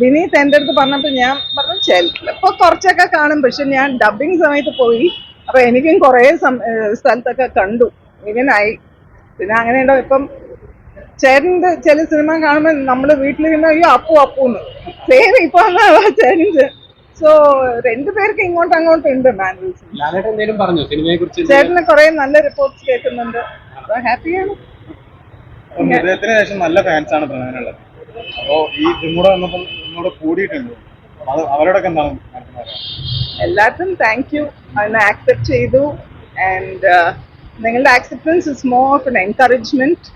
വിനീത് എന്റെ അടുത്ത് പറഞ്ഞപ്പോൾ ഞാൻ പറഞ്ഞു ചിലപ്പോൾ കുറച്ചൊക്കെ കാണും. പക്ഷെ ഞാൻ ഡബിങ് സമയത്ത് പോയി. അപ്പൊ എനിക്കും കുറേ സ്ഥലത്തൊക്കെ കണ്ടു. ഇവനായി പിന്നെ അങ്ങനെ ഉണ്ടോ? ഇപ്പം ചേട്ടന്റെ ചില സിനിമ കാണുമ്പോൾ നമ്മൾ വീട്ടിലിരുന്ന് അയ്യോ അപ്പു അപ്പൂന്ന്. സെയിം ഇപ്പൊ ചേട്ടന്റെ. സോ രണ്ടുപേർക്ക് ഇങ്ങോട്ടും അങ്ങോട്ടും ഉണ്ട് മാനേജ് ലാലേട്ടൻ എന്തെങ്കിലും പറഞ്ഞു സിനിമയെ കുറിച്ച് ചേട്ടന് കുറെ നല്ല റിപ്പോർട്ട്സ് കേൾക്കുന്നുണ്ട്. ഹാപ്പിയാണ് നല്ല ഫാൻസ് ആണ് പ്രധാനമുള്ളത് അപ്പോ ഈ ഇതും കൂടെ വന്നപ്പോൾ കൂടിയിട്ടുണ്ട്. അത് അവരോടൊക്കെ എന്താണ് എല്ലാവർക്കും താങ്ക് യു അതിനെ ആക്സെപ്റ്റ് ചെയ്തു. ആൻഡ് നിങ്ങളുടെ acceptance is more of an encouragement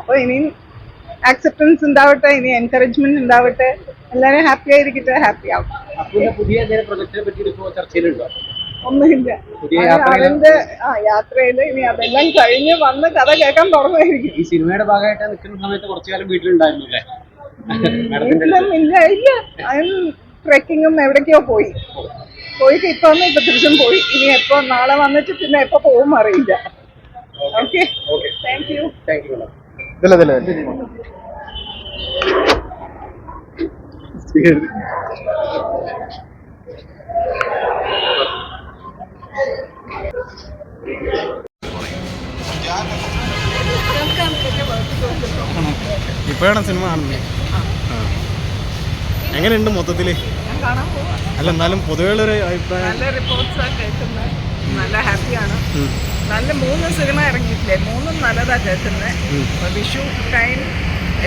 അപ്പോൾ ഇനിയും ആക്സെപ്റ്റൻസ് ഉണ്ടാവട്ടെ ഇനി എൻകറേജ്മെന്റ് ഉണ്ടാവട്ടെ. എല്ലാവരും ഹാപ്പി ആയിരിക്കട്ടെ ഹാപ്പി ആവും. പുതിയ എന്തെങ്കിലും പ്രൊജക്ടിനെ പറ്റി ഇപ്പോൾ ചർച്ചയിലുണ്ടോ? ഒന്നുമില്ല. യാത്രയിൽ ആ യാത്രയിൽ ഇനി അതെല്ലാം കഴിഞ്ഞ് വന്ന് കഥ കേൾക്കാൻ തുടങ്ങുമായിരിക്കും. ഈ സിനിമയുടെ ഭാഗമായിട്ട് നിൽക്കുന്ന സമയത്ത് കുറച്ചു കാലം വീട്ടിലുണ്ടായിരുന്നു അല്ലേ മാഡത്തിന്റെ വീട്ടിലും ഇല്ല ഇല്ല ട്രെക്കിങ്ങും എവിടേക്കോ പോയി. പോയിട്ട് ഇപ്പൊ ഇപ്പൊ തിരിച്ചും പോയി. ഇനി എപ്പോ നാളെ വന്നിട്ട് പിന്നെ എപ്പോ പോവും അറിയില്ല. Okay. Thank you thank you madam ഇതില്ല ഇതില്ല ഇപ്പോഴാണ് സിനിമ കാണുന്നത്. എങ്ങനെയുണ്ട് മൊത്തത്തിൽ? ഞാൻ കാണാൻ പോവാ. അല്ല എന്നാലും പൊതുവേ ഒരു അഭിപ്രായം. നല്ല റിപ്പോർട്ട്സ് ആണ് കേൾക്കുന്നത് നല്ല ഹാപ്പിയാണ്. നല്ല മൂന്ന് സിനിമ ഇറങ്ങിയിട്ടില്ലേ? മൂന്നും നല്ലതാ കേൾക്കുന്നത് വിഷു ടൈം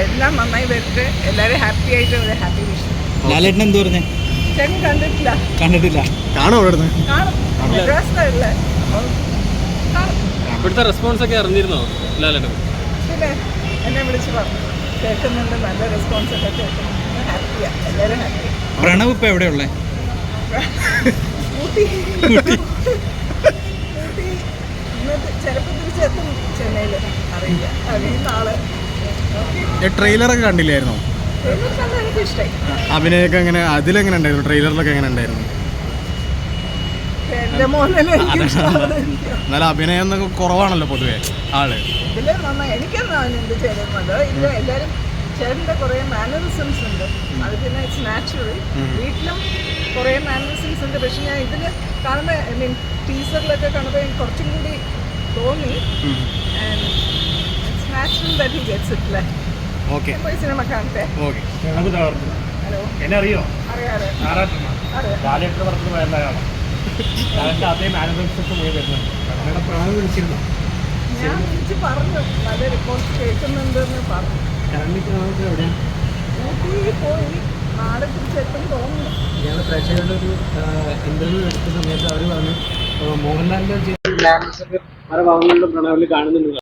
എല്ലാം നന്നായി വരട്ടെ. എല്ലാവരും ഹാപ്പി ആയിട്ട് ഒരു ഹാപ്പി വിഷു. ലാലേട്ടൻ എന്ത് പറഞ്ഞു? ചേട്ടൻ കണ്ടിട്ടില്ല. കണ്ടിട്ടില്ല. കാണോ ഇവിടുന്ന് ഇവിടുത്തെ റെസ്പോൺസ് ഒക്കെ അറിഞ്ഞിരുന്നോ ലാലേട്ടൻ? പിന്നെ എന്നെ വിളിച്ച് പറഞ്ഞു. കേൾക്കുന്നുണ്ട്. നല്ല റെസ്പോൺസ് ഒക്കെ കേൾക്കുന്നുണ്ട്. പ്രണവ് ഇപ്പൊ നാളെ ഓക്കെ ട്രെയിലറൊക്കെ കണ്ടില്ലായിരുന്നോ? അഭിനയൊക്കെ എങ്ങനെ അതിലെങ്ങനെ ഉണ്ടായിരുന്നു? ട്രെയിലറിലൊക്കെ എങ്ങനെ ഉണ്ടായിരുന്നു? എന്നാലും അഭിനയം കുറവാണല്ലോ പൊതുവേ ആൾ. എനിക്കെന്താ എന്ത് ചെയ്യുന്നത് ചേട്ടന്റെ കുറേ മാനറിസംസ് ഉണ്ട്. അത് പിന്നെ ഇറ്റ്സ് നാച്ചുറൽ വീട്ടിലും കുറേ മാനറിസംസ് ഉണ്ട്. പക്ഷെ ഞാൻ ഇതിൽ കാണുമ്പോൾ ഐ മീൻ ടീച്ചറിലൊക്കെ കാണുമ്പോൾ എനിക്ക് കുറച്ചും കൂടി തോന്നി. And it's natural that he gets it അല്ലേ ഓക്കെ ഞാൻ പോയി സിനിമ കാണട്ടെ. Okay hello. എന്നെ അറിയോ അറിയാറ് പറഞ്ഞത് അതേ. മാനേജ്മെന്റ് പോയി വരുന്നുണ്ട് പ്രായം വിളിച്ചിരുന്നു. ഞാൻ വിളിച്ച് പറഞ്ഞു. നല്ല റിപ്പോർട്ട് കേൾക്കുന്നുണ്ടെന്ന് പറഞ്ഞു. പ്രേക്ഷകരുടെ ഒരു ഇന്റർവ്യൂ എടുത്ത സമയത്ത് അവർ പറഞ്ഞു മോഹൻലാലിന്റെ പല ഭാഗങ്ങളിലും പ്രണവിൽ കാണുന്നുണ്ട്.